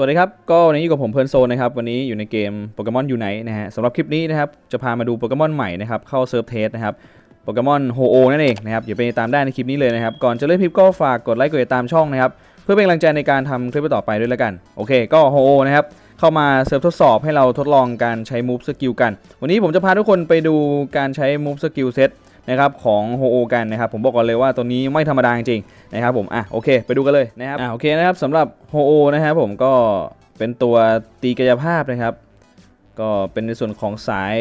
วัสดีครับ ก็วันนี้อยู่กับผมเพลิร์นโซนนะครับ วันนี้อยู่ในเกมโปเกมอนยูไนนะฮะสำหรับคลิปนี้นะครับ จะพามาดูโปเกมอนใหม่นะครับ เข้าเซิร์ฟเทสนะครับโปเกมอนโฮโอนั่นเองนะครับอย่าไปตามได้ในคลิปนี้เลยนะครับ ก่อนจะเล่นคลิปก็ฝากกดไลค์กดติดตามช่องนะครับ เพื่อเป็นกำลังใจในการทำคลิปต่อไปด้วยแล้วกัน โอเค ก็โฮโอนะครับ เข้ามาเซิร์ฟทดสอบให้เราทดลองการใช้มูฟสกิลกัน วันนี้ผมจะพาทุกคนไปดูการใช้มูฟสกิลเซต นะครับของโฮโอกันนะครับผมบอกก่อนเลยว่าตัวนี้ไม่ธรรมดาจริงๆนะครับผมอะโอเค ไปดูกันเลยนะครับอะโอเคนะครับสำหรับโฮโอนะครับผมก็เป็นตัวตีกายภาพนะครับ ก็เป็นในส่วนของสาย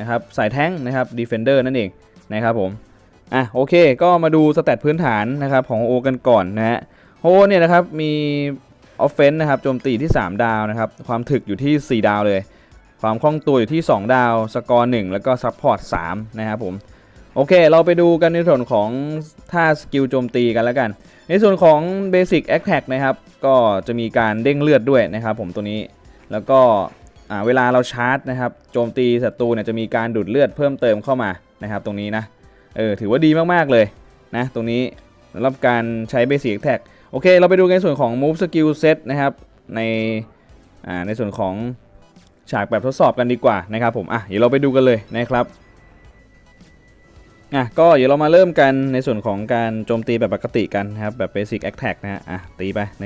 นะครับสายแท้งนะครับดีเฟนเดอร์นั่นเองนะครับผมอะโอเค ก็มาดูสแตทพื้นฐานนะครับของโอกันก่อนนะฮะโอเนี่ยนะครับมีออฟเฟนนะครับโจมตีที่ 3 ดาวนะครับความถึกอยู่ที่ 4 ดาวเลย ความคล่องตัวอยู่ที่ 2 ดาว สกอร์ 1 แล้วก็ซัพพอร์ต3นะครับผม โอเค เราไปดูกันในส่วนของท่าสกิลโจมตีกันแล้วกัน ในส่วนของ Basic Attack นะครับ ก็จะมีการเด้งเลือดด้วยนะครับผมตัวนี้ แล้วก็เวลาเราชาร์จนะครับ โจมตีศัตรูเนี่ยจะมีการดูดเลือดเพิ่มเติมเข้ามานะครับ ตรงนี้นะ เออ ถือว่าดีมากๆเลยนะ ตรงนี้สำหรับการใช้ Basic Attack โอเค เราไปดูในส่วนของ Move Skill Set นะครับ ใน อ่า ในส่วนของฉากแบบทดสอบกันดีกว่านะครับผม อะ เดี๋ยวเราไปดูกันเลยนะครับ อะก็เดี๋ยวเรามาเริ่มกันในส่วนของการโจมตีแบบปกติกันนะครับแบบ Basic Attack นะฮะอะตีไป 1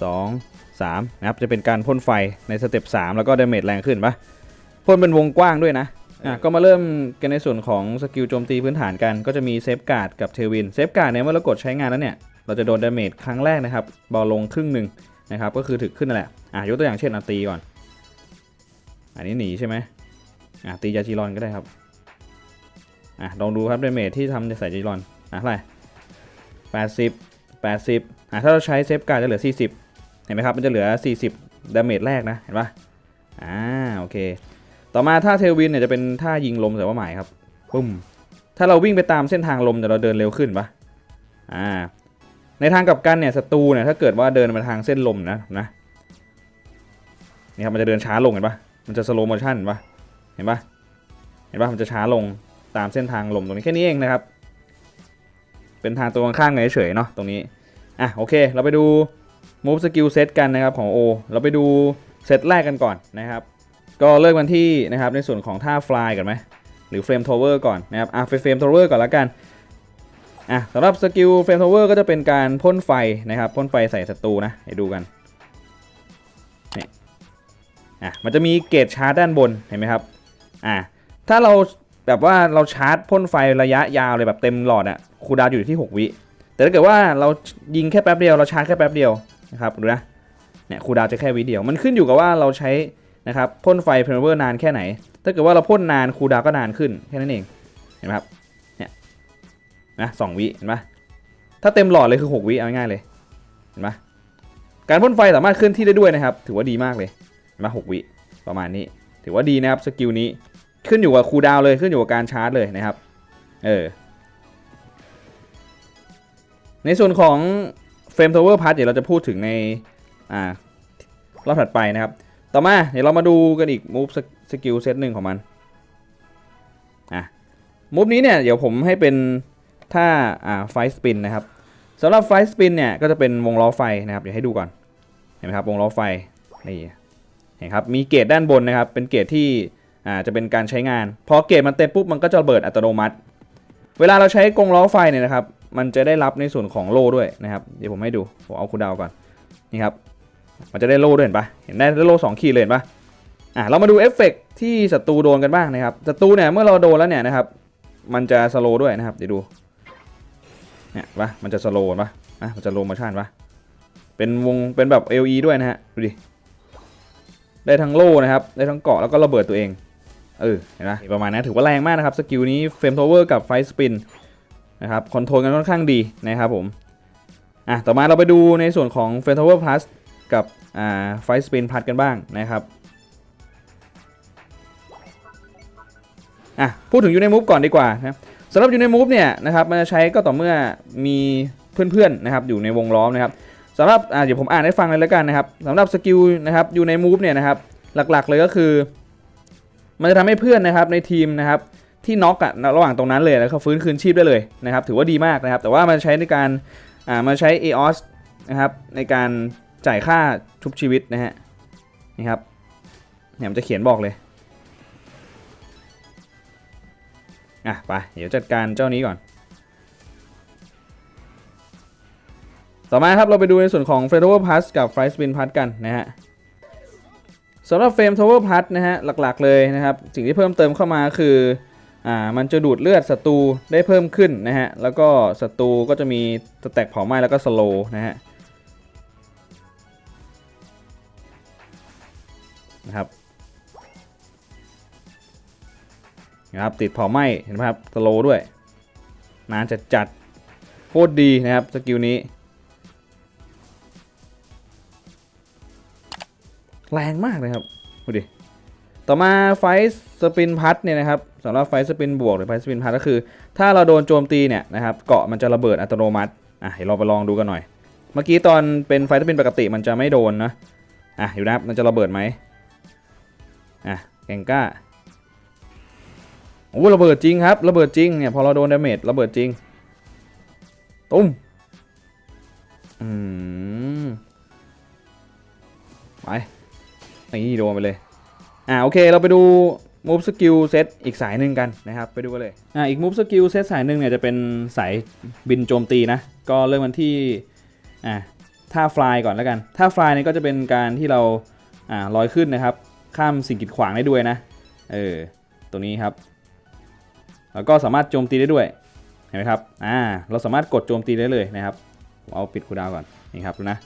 2 3นะครับจะเป็นการพ่นไฟในสเต็ป3แล้วก็ดาเมจแรงขึ้นปะพ่นเป็นวงกว้างด้วยนะอะก็มาเริ่มกันในส่วนของสกิลโจมตีพื้นฐานกันก็จะมีเซฟการ์ดกับเทวินเซฟการ์ดเนี่ยเมื่อเรากดใช้งานแล้วเนี่ยเราจะโดนดาเมจครั้งแรกนะครับเบาลงครึ่งหนึ่งนะครับก็คือถึกขึ้นนั่นแหละอะยกตัวอย่างเช่นอะตีก่อน อันนี้หนีใช่ไหมอะตียาจีรอนก็ได้ครับ อะลองดูครับเดเมจที่ทำในสายจีรอนอะเท่าไหร่แปดสิบแปดสิบอะถ้าเราใช้เซฟการ์ดจะเหลือสี่สิบเห็นไหมครับมันจะเหลือสี่สิบดาเมจแรกนะเห็นปะอ่าโอเค ต่อมาท่าเทลวินเนี่ยจะเป็นท่ายิงลมแต่ว่าหมายครับปุ้มถ้าเราวิ่งไปตามเส้นทางลมแต่เราเดินเร็วขึ้นปะอ่าในทางกลับกันเนี่ยศัตรูเนี่ยถ้าเกิดว่าเดินมาทางเส้นลมนะนะนี่ครับมันจะเดินช้าลงเห็นปะมันจะสโลโมชั่นปะเห็นปะเห็นปะมันจะช้าลง ตามเส้นทางลมตรงนี้แค่นี้เองนะครับ เป็นทางตัวข้างๆเฉยๆเนาะตรงนี้อะโอเค เราไปดู move skill set กันนะครับของ O เราไปดูเซตแรกกันก่อนนะครับ ก็เริ่มกันที่นะครับในส่วนของท่า fly กันไหมหรือ frame tower ก่อนนะครับอะ frame tower ก่อนล้วกันอะสำหรับสกิล frame tower ก็จะเป็นการพ่นไฟนะครับพ่นไฟใส่ศัตรูนะให้ดูกันนี่อะมันจะมีเกจชาร์จด้านบนเห็นไหมครับอะถ้าเรา แบบว่าเราชาร์จพ่นไฟระยะยาวเลยแบบเต็มหลอดอะคูดาวอยู่ที่ 6 วิ แต่ถ้าเกิดว่าเรายิงแค่แป๊บเดียวเราชาร์จแค่แป๊บเดียวนะครับดูนะเนี่ยคูดาวจะแค่วิเดียว มันขึ้นอยู่กับว่าเราใช้นะครับพ่นไฟเพลเวอร์นานแค่ไหน ถ้าเกิดว่าเราพ่นนานคูดาวก็นานขึ้นแค่นั้นเองเห็นไหมครับเนี่ยนะสองวิเห็นปะถ้าเต็มหลอดเลยคือ 6 วิเอาง่ายเลยเห็นปะการพ่นไฟสามารถเคลื่อนที่ได้ด้วยนะครับ ถือว่าดีมากเลยเห็นปะหกวิประมาณนี้ ถือว่าดีนะครับสกิลนี้ ขึ้นอยู่กับคูดาวเลยขึ้นอยู่กับการชาร์จเลยนะครับ เออ ในส่วนของเฟรมทาวเวอร์พาร์ทเดี๋ยวเราจะพูดถึงใน อ่ารอบถัดไปนะครับ ต่อมาเดี๋ยวเรามาดูกันอีกมูฟสกิลเซตหนึ่งของมัน อะมูฟนี้เนี่ยเดี๋ยวผมให้เป็นท่าอ่าไฟสปินนะครับสำหรับไฟสปินเนี่ยก็จะเป็นวงล้อไฟนะครับเดี๋ยวให้ดูก่อน เห็นไหมครับวงล้อไฟนี่เห็นครับมีเกจด้านบนนะครับ เป็นเกจที่ อ่าจะเป็นการใช้งานพอเกจมันเต็มปุ๊บมันก็จะระเบิดอัตโนมัติ เวลาเราใช้กรงล้อไฟเนี่ยนะครับ มันจะได้รับในส่วนของโล่ด้วยนะครับเดี๋ยวผมให้ดูผมเอาคูดาวก่อนนี่ครับมันจะได้โล่ด้วยเห็นปะเห็นได้โล่สองขีดเลยเห็นปะอะเรามาดูเอฟเฟกต์ที่ศัตรูโดนกันบ้างนะครับศัตรูเนี่ยเมื่อเราโดนแล้วเนี่ยนะครับมันจะสโลด้วยนะครับเดี๋ยวดูเนี่ยปะมันจะสโลปะอะมันจะโลโมชั่นปะเป็นวงเป็นแบบ LE ด้วยนะฮะดูดิได้ทั้งโล่นะครับได้ทั้งเกาะแล้วก็ระเบิดตัวเอง เออเห็นปะประมาณนั้นถือว่าแรงมากนะครับ สกิลนี้เฟรมโทเวอร์กับไฟสปินนะครับคอนโทรลกันค่อนข้างดีนะครับผมอะต่อมาเราไปดูในส่วนของเฟรมโทเวอร์พลัสกับไฟสปินพัดกันบ้างนะครับอะพูดถึงยูในมูฟก่อนดีกว่านะสำหรับอยู่ในมูฟเนี่ยนะครับมันจะใช้ก็ต่อเมื่อมีเพื่อนๆนะครับอยู่ในวงล้อมนะครับสำหรับอะเดี๋ยวผมอ่านให้ฟังเลยแล้วกันนะครับสำหรับสกิลนะครับอยู่ในมูฟเนี่ยนะครับหลักๆเลยก็คือ มันจะทำให้เพื่อนนะครับในทีมนะครับที่น็อกอะระหว่างตรงนั้นเลยแล้วเขาฟื้นคืนชีพได้เลยนะครับ ถือว่าดีมากนะครับ แต่ว่ามันใช้ในการอ่ามาใช้ EOS นะครับในการจ่ายค่าชุบชีวิตนะฮะนี่ครับเนี่ยมันจะเขียนบอกเลยอะไปเดี๋ยวจัดการเจ้านี้ก่อน ต่อมาครับเราไปดูในส่วนของ f r e Tower Plus กับ Flight Spin Plus กันนะฮะ สำหรับ Frame Tower Plus นะฮะหลักๆเลยนะครับ สิ่งที่เพิ่มเติมเข้ามาคืออ่ามันจะดูดเลือดศัตรูได้เพิ่มขึ้นนะฮะ แล้วก็ศัตรูก็จะมีสแต็กเผาไหม้แล้วก็สโลนะฮะนะครับนะครับติดเผาไหม้เห็นไหมครับสโลด้วยนานจัดจัดโคตรดีนะครับสกิลนี้ แรงมากเลยครับดูดิต่อมาไฟสปินพัทเนี่ยนะครับสำหรับไฟสปินบวกหรือไฟสปินพัทก็คือ ถ้าเราโดนโจมตีเนี่ยนะครับเกาะมันจะระเบิดอัตโนมัติอะเดี๋ยวเราไปลองดูกันหน่อย เมื่อกี้ตอนเป็นไฟสปินปกติมันจะไม่โดนนะอะอยู่นะมันจะระเบิดไหมอะแกงก้าโอ้ระเบิดจริงครับระเบิดจริงเนี่ยพอเราโดนดาเมจระเบิดจริงตุ้มอืมไป นี่โดนไปเลย อ่าโอเคเราไปดู move skill set อีกสายหนึ่งกันนะครับ ไปดูกันเลยอ่าอีก move skill set สายหนึ่งเนี่ยจะเป็นสายบินโจมตีนะ ก็เริ่มกันที่อ่าท่า fly ก่อนแล้วกันท่า fly เนี่ยก็จะเป็นการที่เราอ่าลอยขึ้นนะครับ ข้ามสิ่งกีดขวางได้ด้วยนะเออตัวนี้ครับ แล้วก็สามารถโจมตีได้ด้วยเห็นไหมครับอ่าเราสามารถกดโจมตีได้เลยนะครับผมเอาปิดคูดาวก่อนนี่ครับดูนะ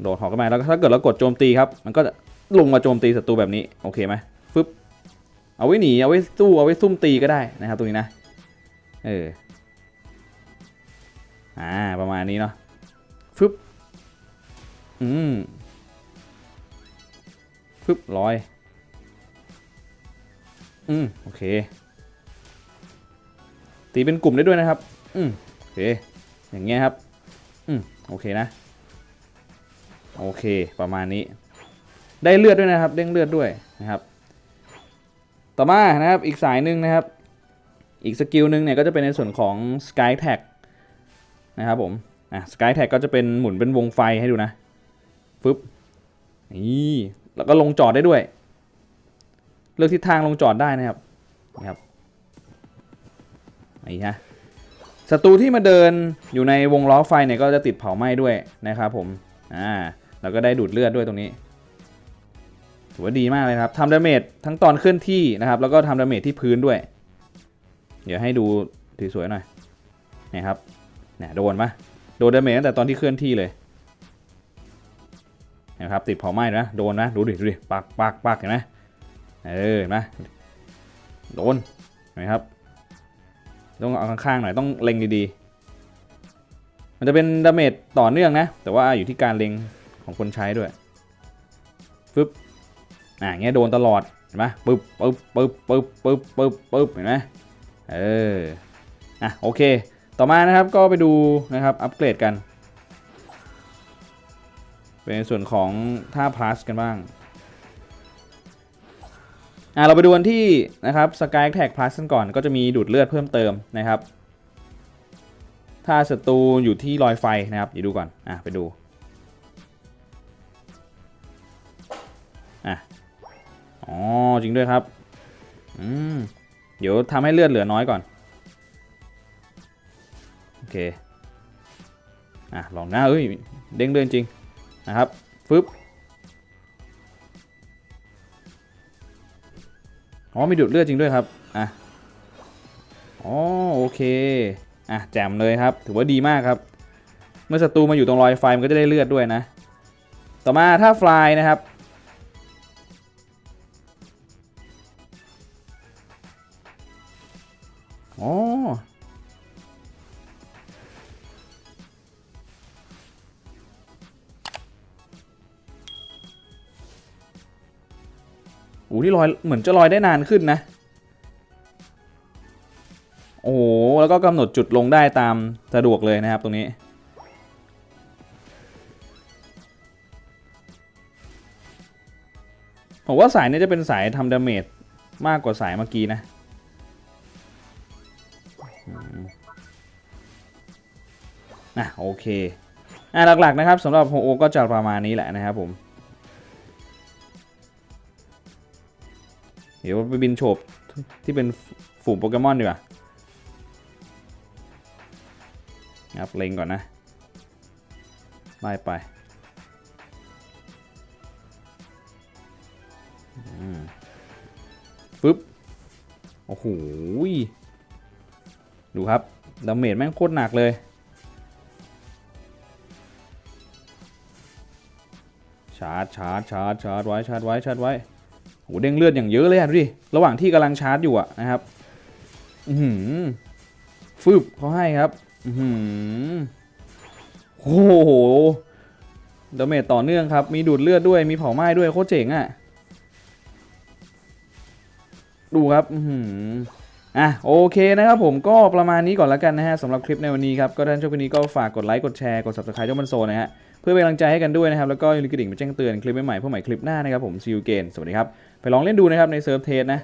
โดดหอกเข้ามาแล้วถ้าเกิดเรากดโจมตีครับมันก็จะ ลงมาโจมตีศัตรูแบบนี้โอเคไหมฟึบเอาไว้หนีเอาไว้สู้เอาไว้ซุ่มตีก็ได้นะครับตรงนี้นะเอออ่าประมาณนี้เนาะฟึบอืมฟึบร้อยอืมโอเค ตีเป็นกลุ่มได้ด้วยนะครับ อืมโอเค อย่างเงี้ยครับ อืมโอเคนะ โอเค ประมาณนี้ ได้เลือดด้วยนะครับ เด้งเลือดด้วยนะครับ ต่อมานะครับอีกสายหนึ่งนะครับ อีกสกิลหนึ่งเนี่ยก็จะเป็นในส่วนของ Sky Tag นะครับผมอะ Sky Tag ก็จะเป็นหมุนเป็นวงไฟให้ดูนะฟึบนี่แล้วก็ลงจอดได้ด้วย เลือกทิศทางลงจอดได้นะครับนะครับนี่ฮะศัตรูที่มาเดินอยู่ในวงล้อไฟเนี่ยก็จะติดเผาไหม้ด้วยนะครับผมอ่าแล้วก็ได้ดูดเลือดด้วยตรงนี้ ถือว่าดีมากเลยครับทำดาเมจทั้งตอนเคลื่อนที่นะครับ แล้วก็ทำดาเมจที่พื้นด้วย เดี๋ยวให้ดูสวยๆหน่อยนี่ครับเนี่ยโดนปะโดนดาเมจตั้งแต่ตอนที่เคลื่อนที่เลยนะครับติดเผาไหม้นะโดนนะดูดิดูดิปักปักปักเห็นไหมเออเห็นไหมโดนเห็นไหมครับ ต้องเอาข้างๆหน่อยต้องเล็งดีๆ มันจะเป็นดาเมจต่อเนื่องนะ แต่ว่าอยู่ที่การเล็งของคนใช้ด้วยฟึบ อ่าเงี้ยโดนตลอดเห็นไหมปึ๊บปึ๊บปึ๊บปึ๊บปึ๊บปึ๊บปึ๊บเห็นไหมเอออะโอเค ต่อมานะครับก็ไปดูนะครับอัปเกรดกัน เป็นส่วนของท่า plus กันบ้างอ่าเราไปดูกันที่นะครับ Sky Tag Plus กันก่อนก็จะมีดูดเลือดเพิ่มเติมนะครับ ถ้าศัตรูอยู่ที่ลอยไฟนะครับเดี๋ยวดูก่อนอะไปดู อ๋อจริงด้วยครับ อืม เดี๋ยวทำให้เลือดเหลือน้อยก่อน โอเค อะ ลองหน้าเอ้ย เด้งเดินจริง นะครับ ฟึบอ๋อ มีดูดเลือดจริงด้วยครับ อะ อ๋อ โอเค อะ แจ่มเลยครับ ถือว่าดีมากครับ เมื่อศัตรูมาอยู่ตรงรอยไฟมันก็จะได้เลือดด้วยนะ ต่อมาถ้าฟลายนะครับ อ๋อโอ้ที่ลอยเหมือนจะลอยได้นานขึ้นนะ โอ้โห แล้วก็กำหนดจุดลงได้ตามสะดวกเลยนะครับตรงนี้ผมว่าสายนี้จะเป็นสายทำดาเมจมากกว่าสายเมื่อกี้นะ อืมอะโอเคอ่าหลักๆนะครับสำหรับโฮโอก็จะประมาณนี้แหละนะครับผมเดี๋ยวไปบินโฉบที่เป็นฝูงโปเกมอนดีกว่าครับเล็งก่อนนะ ไล่ไปปึ๊บ โอ้โห ดูครับดาเมจแม่งโคตรหนักเลย ชาร์จชาร์จชาร์จชาร์จไว้ชาร์จไว้ชาร์จไว้โหเด้งเลือดอย่างเยอะเลยอะดูดิระหว่างที่กำลังชาร์จอยู่อะนะครับ อือหือฟืบเขาให้ครับ อือหือโอ้โหดาเมจต่อเนื่องครับ มีดูดเลือดด้วยมีเผาไหม้ด้วยโคตรเจ๋งอะ ดูครับ อือหื อะโอเคนะครับผมก็ประมาณนี้ก่อนแล้วกันนะฮะสำหรับคลิปในวันนี้ครับก็ท่านชอบคลิปนี้ก็ฝากกดไลค์กดแชร์กด subscribe ช่องบันโซนะฮะเพื่อเป็นกำลังใจให้กันด้วยนะครับแล้วก็อย่าลืมกระดิ่งไปแจ้งเตือนคลิปใหม่ๆเพื่อใหม่คลิปหน้านะครับผมซีอูเกนสวัสดีครับไปลองเล่นดูนะครับในเซิร์ฟเทสนะ